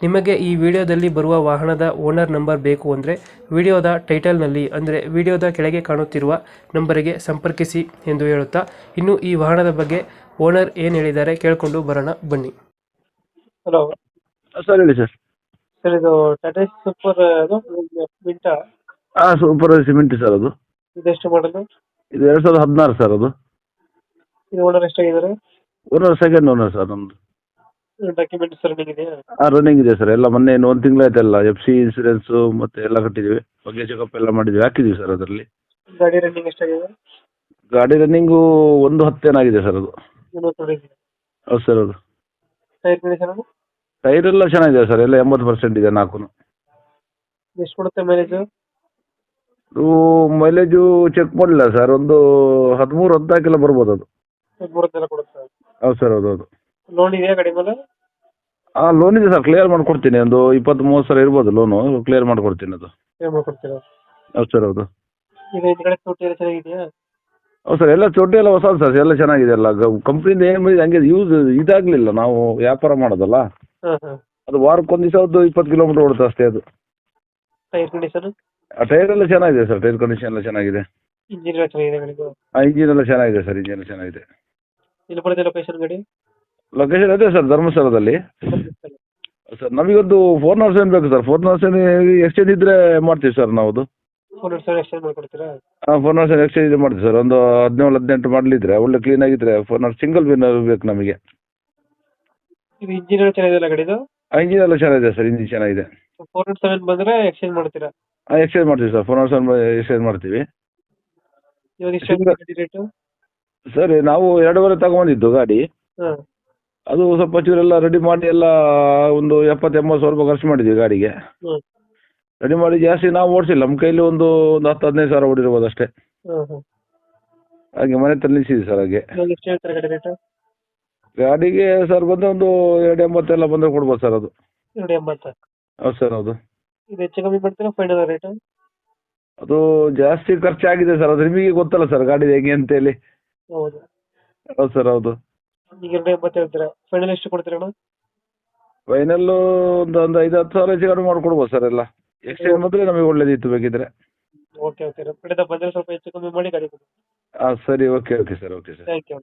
ನಿಮಗೆ ಈ ವಿಡಿಯೋದಲ್ಲಿ ಬರುವ ವಾಹನದ ಓನರ್ ನಂಬರ್ ಬೇಕು ಅಂದರೆ ವಿಡಿಯೋದ ಟೈಟಲ್ನಲ್ಲಿ ಅಂದರೆ ವಿಡಿಯೋದ ಕೆಳಗೆ ಕಾಣುತ್ತಿರುವ ನಂಬರಿಗೆ ಸಂಪರ್ಕಿಸಿ ಎಂದು ಹೇಳುತ್ತಾ ಇನ್ನು ಈ ವಾಹನದ ಬಗ್ಗೆ ಓನರ್ ಏನು ಹೇಳಿದ್ದಾರೆ ಕೇಳಿಕೊಂಡು ಬರೋಣ ಬನ್ನಿ. ಹಲೋ. ಸರ್ ಹೇಳಿ ಸರ್. ಸರ್ ಇದು ಟಾಟಾ ಸೂಪರ್ ಅದು ಮಿಂಟ ಹಾಂ ಸೂಪರ್ ಸಿಮೆಂಟ್ ಸರ್ ಅದು. ಇದೆಷ್ಟು ಮಾಡಲು? ಇದು ಎರಡು ಸಾವಿರದ ಹದಿನಾರು ಸರ್ ಅದು. ಇದು ಓನರ್ ಎಷ್ಟಾಗಿದ್ದಾರೆ? ಓನರ್ ಸೆಕೆಂಡ್ ಓನರ್ ಸರ್ ನಮ್ಮದು ಡಾಕ್ಯುಮೆಂಟ್ಸ್ ರನ್ನಿಂಗ್ ಇದೆಯಾ ರನ್ನಿಂಗ್ ಇದೆ ಸರ್ ಎಲ್ಲ ಮೊನ್ನೆ ಇನ್ನು ಒಂದು ತಿಂಗಳಾಯ್ತಲ್ಲ ಎಫ್ ಸಿ ಇನ್ಸೂರೆನ್ಸ್ ಮತ್ತೆ ಎಲ್ಲ ಕಟ್ಟಿದೀವಿ. ಬಗ್ಗೆ ಚೆಕಪ್ ಎಲ್ಲ ಮಾಡಿದ್ವಿ. ಹಾಕಿದ್ದೀವಿ ಸರ್ ಅದರಲ್ಲಿ. ಗಾಡಿ ರನ್ನಿಂಗ್ ಎಷ್ಟಾಗಿದೆ? ಗಾಡಿ ರನ್ನಿಂಗು ಒಂದು ಹತ್ತೇನಾಗಿದೆ ಸರ್ ಅದು. ಹೌದು ಸರ್ ಅದು. ಟೈರ್ ಕಂಡೀಷನ್ ಟೈರ್ ಎಲ್ಲ ಚೆನ್ನಾಗಿದೆ ಸರ್ ಎಲ್ಲ ಎಂಬತ್ತು ಪರ್ಸೆಂಟ್ ಇದೆ ನಾಲ್ಕು ಎಷ್ಟು ಕೊಡುತ್ತೆ ಮೈಲೇಜು ಇದು ಮೈಲೇಜು ಚೆಕ್ ಮಾಡಲಿಲ್ಲ ಸರ್ ಒಂದು ಹದಿಮೂರು ಹದಿನಾಲ್ಕೆಲ್ಲ ಬರ್ಬೋದು ಅದು. ಮೂರತ್ತೆಲ್ಲ ಕೊಡುತ್ತೆ ಹೌದು ಸರ್ ಹೌದು ಹೌದು. ಲೋನ್ ಇದೆಯಾ ಗಾಡಿ ಮೇಲೆ? ಹಾಂ ಲೋನ್ ಇದೆ ಸರ್ ಕ್ಲಿಯರ್ ಮಾಡಿಕೊಡ್ತೀನಿ. ಒಂದು ಇಪ್ಪತ್ತು ಮೂವತ್ತು ಸಾವಿರ ಇರ್ಬೋದು ಲೋನು ಕ್ಲಿಯರ್ ಮಾಡ್ಕೊಡ್ತೀನಿ ಅದು. ಮಾಡ್ಕೊಡ್ತೀರಾ? ಹೌದು ಸರ್ ಹೌದು. ಇದು ಹಿಂದ್ಗಡೆ ತೊಟ್ಟಿ ಎಲ್ಲ ಚೆನ್ನಾಗಿದೆಯಾ? ಹೌದು ಸರ್ ಎಲ್ಲ ಚೊಟ್ಟಿ ಎಲ್ಲ ಹೊಸದು ಸರ್ ಎಲ್ಲ ಚೆನ್ನಾಗಿದೆ ಎಲ್ಲ. ಕಂಪ್ನಿಯಿಂದ ಏನು ಬಂದಿದೆ ಹಂಗೆ ಯೂಸ್ ಇದಾಗ್ಲಿಲ್ಲ. ನಾವು ವ್ಯಾಪಾರ ಮಾಡೋದಲ್ಲ. ಹಾಂ ಹಾಂ. ಅದು ವಾರಕ್ಕೊಂದು ದಿವಸ ಒಂದು ಇಪ್ಪತ್ತು ಕಿಲೋಮೀಟರ್ ಓಡುತ್ತೆ ಅಷ್ಟೇ ಅದು. ಟೈರ್ ಕಂಡೀಷನ್ ಟೈರ್ ಎಲ್ಲ ಚೆನ್ನಾಗಿದೆ ಸರ್ ಟೈರ್ ಕಂಡೀಷನ್ ಎಲ್ಲ ಚೆನ್ನಾಗಿದೆ. ಇಂಜಿನ್ ಎಲ್ಲ ಚೆನ್ನಾಗಿದೆ ಗಾಡಿದು ಆ ಇಂಜಿನ್ ಎಲ್ಲ ಚೆನ್ನಾಗಿದೆ ಸರ್ ಇಂಜಿನ್ ಎಲ್ಲ ಚೆನ್ನಾಗಿದೆ. ಇಲ್ಲಿ ಲೊಕೇಶನ್ ಗಾಡಿ? ಲೊಕೇಶನ್ ಅದೇ ಸರ್ ಧರ್ಮಸ್ಥಳದಲ್ಲಿ. ಸರ್ ನಮಗೊಂದು ಫೋರ್ ಅವರ್ಸ್ ಏನು ಬೇಕು ಸರ್ ಫೋರ್ ಅವರ್ಸ್ ಎಕ್ಸ್ಚೇಂಜ್ ಇದ್ದರೆ ಮಾಡ್ತೀವಿ ಸರ್ ನಾವು ಅದು ಫೋನ್ ಸಾವಿರ ಎಕ್ಸ್ಚೇಂಜ್ ಮಾಡ್ಕೊಡ್ತೀರಾ? ಹಾಂ ಫೋರ್ ಅವರ್ಸ್ ಎಕ್ಸ್ಚೇಂಜ್ ಮಾಡ್ತೀವಿ ಸರ್ ಒಂದು ಹದಿನೇಳು ಹದಿನೆಂಟು ಮಾಡಲಿದ್ರೆ ಒಳ್ಳೆ ಕ್ಲೀನ್ ಆಗಿದ್ರೆ ಫೋರ್ ಅವರ್ಸ್ ಸಿಂಗಲ್ ವಿನ್ನರ್ ಬೇಕು ನಮಗೆ. ಇದು ಇಂಜಿನ್ ಎಲ್ಲ ಚೆನ್ನಾಗಿದೆಯಲ್ಲ ಗಾಡಿದು ಆ ಇಂಜಿನ್ ಎಲ್ಲ ಚೆನ್ನಾಗಿದೆ ಸರ್ ಇಂಜಿನ್ ಚೆನ್ನಾಗಿದೆ. ಫೋರ್ ನಾಟ್ ಸೆವೆನ್ ಬಂದರೆ ಎಕ್ಸ್ಚೇಂಜ್ ಮಾಡ್ತೀರಾ? ಹಾಂ ಎಕ್ಸ್ಚೇಂಜ್ ಮಾಡ್ತೀವಿ ಸರ್ ಫೋರ್ ಅವರ್ಸ್ ಎಕ್ಸ್ಚೇಂಜ್ ಮಾಡ್ತೀವಿ. ಇವಾಗ ಎಷ್ಟು ಗಾಡಿ ರೇಟು ಸರ್ ನಾವು ಎರಡೂವರೆ ತಗೊಂಡಿದ್ದು ಗಾಡಿ. ಹಾಂ. ಅದು ಸ್ವಲ್ಪ ಚೂರೆಲ್ಲ ರೆಡಿ ಮಾಡಿ ಎಲ್ಲ ಒಂದು ಎಪ್ಪತ್ತು ಎಂಬತ್ತು ಸಾವಿರ ರೂಪಾಯಿ ಖರ್ಚು ಮಾಡಿದ್ವಿ ಗಾಡಿಗೆ. ರೆಡಿ ಮಾಡಿ ಜಾಸ್ತಿ ನಾವು ಓಡಿಸಿಲ್ಲ. ನಮ್ಮ ಕೈಲಿ ಒಂದು ಒಂದು ಹತ್ತು ಹದಿನೈದು ಸಾವಿರ ಓಡಿರ್ಬೋದು ಅಷ್ಟೇ. ಹಾಗೆ ಮನೆ ಹತ್ರ ನಿಲ್ಸಿದ್ವಿ ಸರ್ ಹಾಗೆ. ಇವಾಗ ಎಷ್ಟು ಹೇಳ್ತಾರೆ ಗಾಡಿ ರೇಟು ಗಾಡಿಗೆ ಸರ್ ಬಂದು ಒಂದು ಎರಡು ಎಂಬತ್ತೆಲ್ಲ ಬಂದ್ರೆ ಕೊಡ್ಬೋದು ಸರ್ ಅದು. ಎರಡು ಎಂಬತ್ತು. ಹೌದು ಸರ್ ಹೌದು. ಇದು ಹೆಚ್ಚು ಕಮ್ಮಿ ಮಾಡ್ತೀರಾ ಫೈನಲ್ ರೇಟು ಅದು ಜಾಸ್ತಿ ಖರ್ಚಾಗಿದೆ ಸರ್. ಅದು ನಿಮಗೆ ಗೊತ್ತಲ್ಲ ಸರ್ ಗಾಡಿ ಹೆಂಗೆ ಅಂತೇಳಿ. ಹೌದು. ಹೌದು ಸರ್ ಹೌದು. ಈಗ ಎಂಬತ್ತು ಹೇಳ್ತೀರಾ? ಫೈನಲ್ ಎಷ್ಟು ಕೊಡ್ತೀರಾ ಅಣ್ಣ ಫೈನಲ್ಲು ಒಂದು ಒಂದು ಐದು ಹತ್ತು ಸಾವಿರ ಹೆಚ್ಚು ಕಡಿಮೆ ಮಾಡ್ಕೊಡ್ಬೋದು ಸರ್ ಎಲ್ಲ. ಎಕ್ಸ್ಚೇಂಜ್ ಮಾತ್ರ ನಮಗೆ ಒಳ್ಳೇದಿತ್ತು ಬೇಕಿದ್ರೆ. ಓಕೆ ಓಕೆ ನಮ್ಮ ಕಡೆಯಿಂದ ಬಂದರೆ ಸ್ವಲ್ಪ ಹೆಚ್ಚು ಕಮ್ಮಿ ಮಾಡಿ ಗಾಡಿ ಕೊಡಿ. ಹಾಂ ಸರಿ okay okay sir okay sir thank you